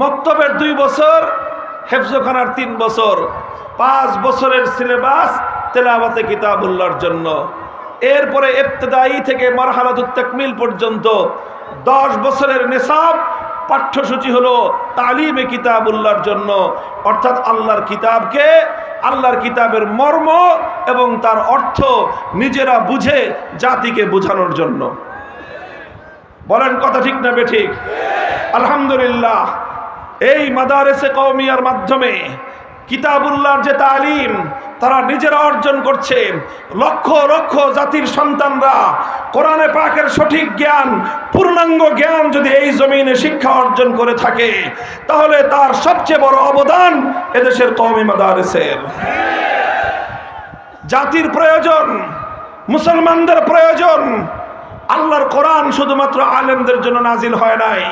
মক্তবের দুই বছর, হেফজখানার তিন বছর, পাঁচ বছরের সিলেবাস তেলাওয়াতে কিতাবুল্লাহর জন্য। এরপরে ইবতদায়ী থেকে মারহালাতুত তাকমিল পর্যন্ত দশ বছরের নেশাব পাঠ্যসূচি হলো তালিমে কিতাবুল্লাহর জন্য। অর্থাৎ আল্লাহর কিতাবকে, আল্লাহর কিতাবের মর্ম এবং তার অর্থ নিজেরা বুঝে জাতিকে বোঝানোর জন্য। বলেন কথা ঠিক না বেঠিক আলহামদুলিল্লাহ। এই মাদারেসে কওমিয়ার মাধ্যমে কিতাবুল্লাহর যে তালিম, তারা নিজেরা অর্জন করছে। লক্ষ লক্ষ জাতির সন্তানরা কোরআনে পাকের সঠিক জ্ঞান, পূর্ণাঙ্গ জ্ঞান যদি এই জমিনে শিক্ষা অর্জন করে থাকে, তাহলে তার সবচেয়ে বড় অবদান এদেশের কওমি মাদারেসের। জাতির প্রয়োজন, মুসলমানদের প্রয়োজন, আল্লাহর কোরআন শুধুমাত্র আলেমদের জন্য নাজিল হয় নাই।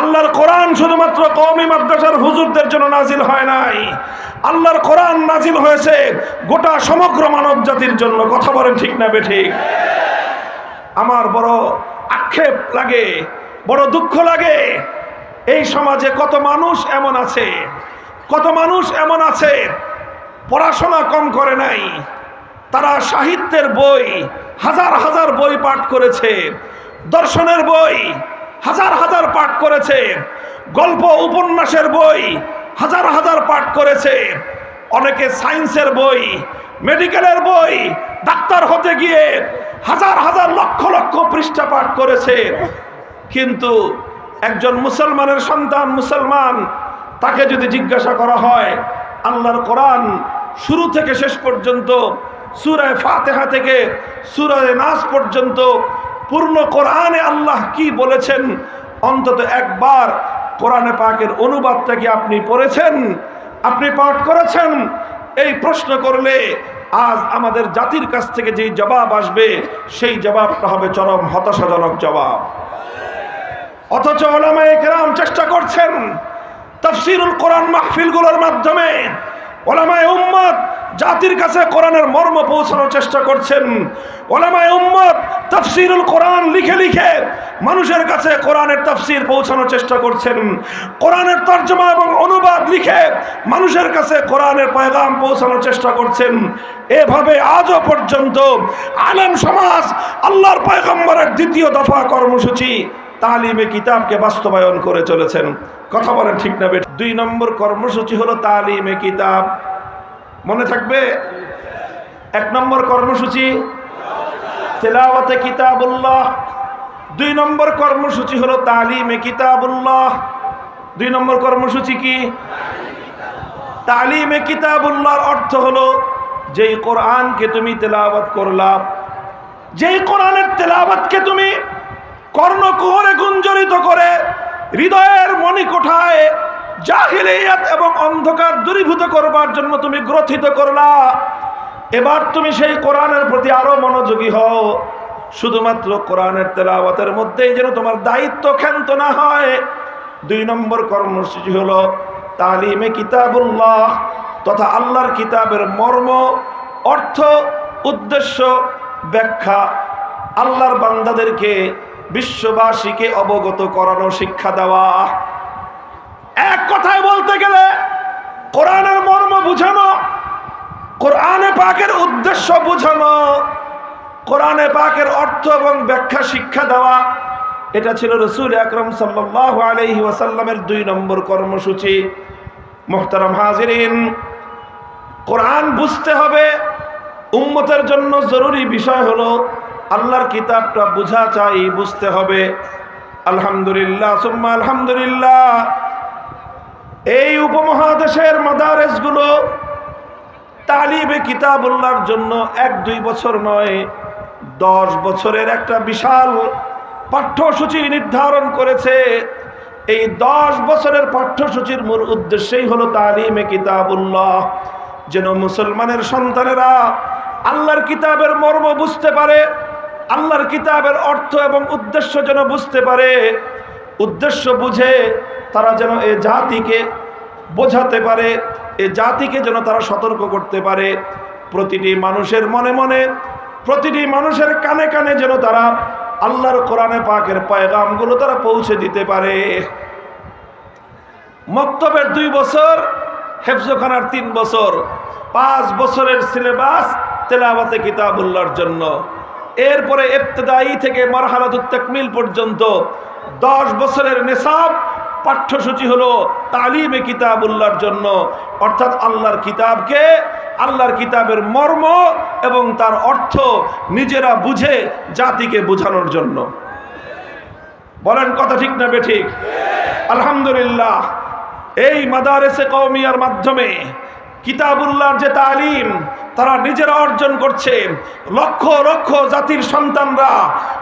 আল্লাহর কোরআন শুধুমাত্র কওমি মাদ্রাসার হুজুরদের জন্য নাজিল হয় নাই। আল্লাহর কোরআন নাজিল হয়েছে গোটা সমগ্র মানব জাতির জন্য। কথা বলেন ঠিক না বেঠিক? আমার বড় আক্ষেপ লাগে, বড় দুঃখ লাগে, এই সমাজে কত মানুষ এমন আছে, কত মানুষ এমন আছে, পড়াশোনা কম করে নাই, তারা সাহিত্যের বই, হাজার হাজার বই পাঠ করেছে, দর্শনের বই হাজার হাজার পাঠ করেছে। গল্প, উপন্যাসের বই হাজার হাজার পাঠ করেছে। অনেকে সায়েন্সের বই, মেডিকেলের বই, ডাক্তার হতে গিয়ে হাজার হাজার লক্ষ লক্ষ পৃষ্ঠা পাঠ করেছে। কিন্তু একজন মুসলমানের সন্তান, মুসলমান, তাকে যদি জিজ্ঞাসা করা হয়, আল্লাহর কোরআন শুরু থেকে শেষ পর্যন্ত, সুরায় ফাতেহা থেকে সুরায় নাস পর্যন্ত পূর্ণ কোরআনে আল্লাহ কি বলেছেন? অন্তত একবার কোরআনে পাকের অনুবাদটা কি আপনি পড়েছেন? আপনি পাঠ করেছেন? এই প্রশ্ন করলে আজ আমাদের জাতির কাছ থেকে যে জবাব আসবে, সেই জবাবটা হবে চরম হতাশাজনক জবাব। অথচ চেষ্টা করছেন তফসিরুল কোরআন মাহফিলগুলোর মাধ্যমে। ওলামায় জাতির কাছে কোরআনের মর্ম পৌঁছানোর চেষ্টা করছেন। ওলামায় উম্মত তফসিরুল কোরআন লিখে লিখে মানুষের কাছে কোরআনের তফসির পৌঁছানোর চেষ্টা করছেন। কোরআনের তর্জমা এবং অনুবাদ লিখে মানুষের কাছে কোরআনের পয়গাম পৌঁছানোর চেষ্টা করছেন। এভাবে আজও পর্যন্ত আলেম সমাজ আল্লাহর পয়গম্বরের দ্বিতীয় দফা কর্মসূচি তালিমে কিতাবকে বাস্তবায়ন করে চলেছেন। কথা বলেন ঠিক না বেঠ। দুই নম্বর কর্মসূচি হলো তালিমে কিতাব। মনে থাকবে? এক নম্বর কর্মসূচি, তেলাওয়াতে কিতাবুল্লাহ। দুই নম্বর কর্মসূচি হলো তালিমে কিতাবুল্লাহ। দুই নম্বর কর্মসূচি কি? তালিমে কিতাবুল্লাহর অর্থ হলো যেই কোরআনকে তুমি তেলাওয়াত করলা। যেই কোরআনের তেলাওয়াতকে তুমি কর্ণকুহরে গুঞ্জরিত করে হৃদয়ের মণিকোঠায় জাহিলিয়াত এবং অন্ধকার দূরীভূত করবার জন্য তুমি গ্রথিত করলা। এবার তুমি সেই কোরআনের প্রতি আরও মনোযোগী হও। শুধুমাত্র কোরআনের তেলাওয়াতের মধ্যেই যেন তোমার দায়িত্ব ক্ষান্ত না হয়। দুই নম্বর কর্মসূচি হলো তালিমে কিতাবুল্লাহ তথা আল্লাহর কিতাবের মর্ম, অর্থ, উদ্দেশ্য, ব্যাখ্যা। আল্লাহর বান্দাদেরকে বিশ্ববাসীকে অবগত করানো শিক্ষা দেওয়া। এক কথায় বলতে গেলে কোরআনের মর্ম বুঝানো, কোরআনে পাকের উদ্দেশ্য বুঝানো, কোরআনে পাকের অর্থ এবং ব্যাখ্যা শিক্ষা দেওয়া, এটা ছিল রসুল আকরম সাল্লাহ আলহি ওয়াসাল্লামের দুই নম্বর কর্মসূচি। মোহতারাম হাজিরিন, কোরআন বুঝতে হবে, উম্মতের জন্য জরুরি বিষয় হলো আল্লাহর কিতাবটা বুঝা চাই, বুঝতে হবে। আলহামদুলিল্লাহ, সুম্মা আলহামদুলিল্লাহ। এই উপমহাদেশের মাদারেসগুলো তালিবে কিতাবুল্লাহর জন্য এক, দুই বছর নয়, দশ বছরের একটা বিশাল পাঠ্যসূচি নির্ধারণ করেছে। এই দশ বছরের পাঠ্যসূচির মূল উদ্দেশ্যই হলো তালিমে কিতাবুল্লাহ। যেন মুসলমানের সন্তানেরা আল্লাহর কিতাবের মর্ম বুঝতে পারে, আল্লাহর কিতাবের অর্থ এবং উদ্দেশ্য যেন বুঝতে পারে। উদ্দেশ্য বুঝে তারা যেন এ জাতিকে বোঝাতে পারে, এ জাতিকে যেন তারা সতর্ক করতে পারে। প্রতিটি মানুষের মনে মনে, প্রতিটি মানুষের কানে কানে যেন তারা আল্লাহর কোরআনে পাকের পায়গামগুলো তারা পৌঁছে দিতে পারে। মক্তবের দুই বছর, হেফজখানার তিন বছর, পাঁচ বছরের সিলেবাস তেলাওয়াতে কিতাবুল্লাহর জন্য। এরপরে ইবতদায়ী থেকে মারহালাতুত তাকমিল পর্যন্ত দশ বছরের নেশাব পাঠ্যসূচি হলো তালিমে কিতাব কিতাবুল্লাহর জন্য। অর্থাৎ আল্লাহর কিতাবকে, আল্লাহর কিতাবের মর্ম এবং তার অর্থ নিজেরা বুঝে জাতিকে বোঝানোর জন্য। বলেন কথা ঠিক না বেঠিক? আলহামদুলিল্লাহ, এই মাদারেসে কৌমিয়ার মাধ্যমে কিতাবুল্লাহর যে তালিম তারা নিজেরা অর্জন করছে। লক্ষ লক্ষ জাতির সন্তানরা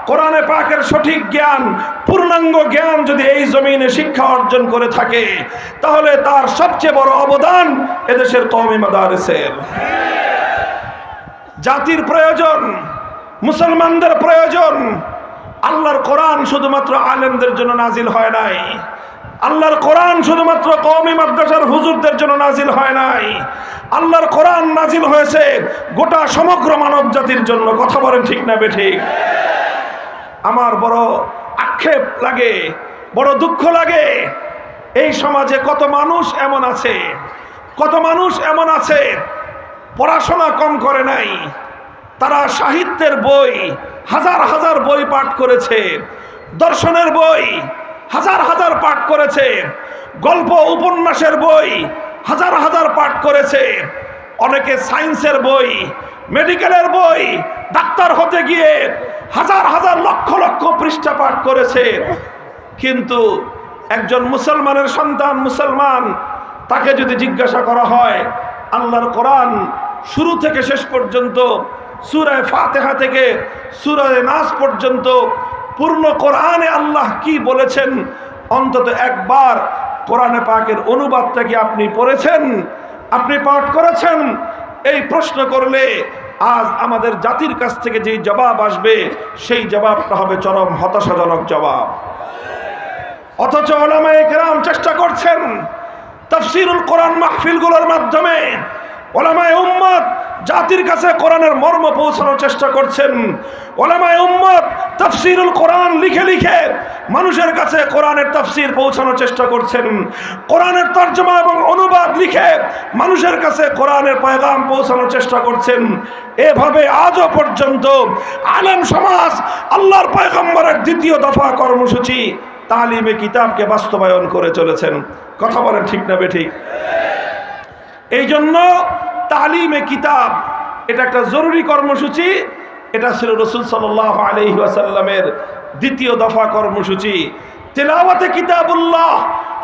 কোরআনে পাকের সঠিক জ্ঞান, পূর্ণাঙ্গ জ্ঞান যদি এই জমিনে শিক্ষা অর্জন করে থাকে, তাহলে তার সবচেয়ে বড় অবদান এদেশের কমি মাদারেসের। জাতির প্রয়োজন, মুসলমানদের প্রয়োজন আল্লাহর কোরআন শুধুমাত্র আলেমদের জন্য নাজিল হয় নাই। আল্লাহর কোরআন শুধুমাত্র কওমি মাদ্রাসার হুজুরদের জন্য নাজিল হয় নাই। আল্লাহর কোরআন নাজিল হয়েছে গোটা সমগ্র মানব জাতির জন্য। কথা বলেন ঠিক না বেঠিক আমার বড় আক্ষেপ লাগে, বড় দুঃখ লাগে, এই সমাজে কত মানুষ এমন আছে, কত মানুষ এমন আছে, পড়াশোনা কম করে নাই তারা সাহিত্যের বই, হাজার হাজার বই পাঠ করেছে, দর্শনের বই, হাজার হাজার পাঠ করেছে, গল্প উপন্যাসের বই, হাজার হাজার পাঠ করেছে, অনেকে সায়েন্সের বই, মেডিকেলের বই, ডাক্তার হতে গিয়ে হাজার হাজার লক্ষ লক্ষ পৃষ্ঠা পাঠ করেছে। কিন্তু একজন মুসলমানের সন্তান মুসলমান, তাকে যদি জিজ্ঞাসা করা হয়, আল্লাহর কোরআন শুরু থেকে শেষ পর্যন্ত সুরায় ফাতেহা থেকে সুরায় নাস পর্যন্ত পূর্ণ কোরআনে আল্লাহ কি বলেছেন? অন্তত একবার কোরআনে পাকের অনুবাদটা কি আপনি পড়েছেন? আপনি পাঠ করেছেন? এই প্রশ্ন করলে আজ আমাদের জাতির কাছ থেকে যেই জবাব আসবে, সেই জবাবটা হবে চরম হতাশাজনক জবাব। অথচ ওলামা একরাম চেষ্টা করছেন তফসিরুল কোরআন মাহফিলগুলোর মাধ্যমে ওলামায় উম্মত জাতির কাছে কোরআনের মর্ম পৌঁছানোর চেষ্টা করছেন। ওলামায় উম্মত তফসিরুল কোরআন লিখে লিখে মানুষের কাছে কোরআনের তফসির পৌঁছানোর চেষ্টা করছেন। কোরআনের তর্জমা এবং অনুবাদ লিখে মানুষের কাছে কোরআনের পয়গাম পৌঁছানোর চেষ্টা করছেন। এভাবে আজও পর্যন্ত আলেম সমাজ আল্লাহর পয়গম্বরের দ্বিতীয় দফা কর্মসূচি তালিমে কিতাবকে বাস্তবায়ন করে চলেছেন। কথা বলেন ঠিক না বেঠিক এই জন্য তালিমে কিতাব। এটা একটা জরুরি কর্মসূচি। এটা ছিল রসুল সাল্লাহ আলহি আসাল্লামের দ্বিতীয় দফা কর্মসূচি। তেলাওয়াতে কিতাবুল্লাহ,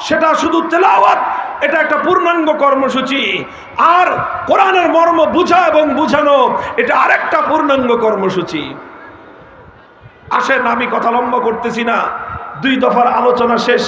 সেটা শুধু তেলাওয়াত, এটা একটা পূর্ণাঙ্গ কর্মসূচি। আর কোরআনের মর্ম বুঝা এবং বুঝানো, এটা আরেকটা পূর্ণাঙ্গ কর্মসূচি। আসেন, আমি কথা লম্বা করতেছি না। দুই দফার আলোচনা শেষ।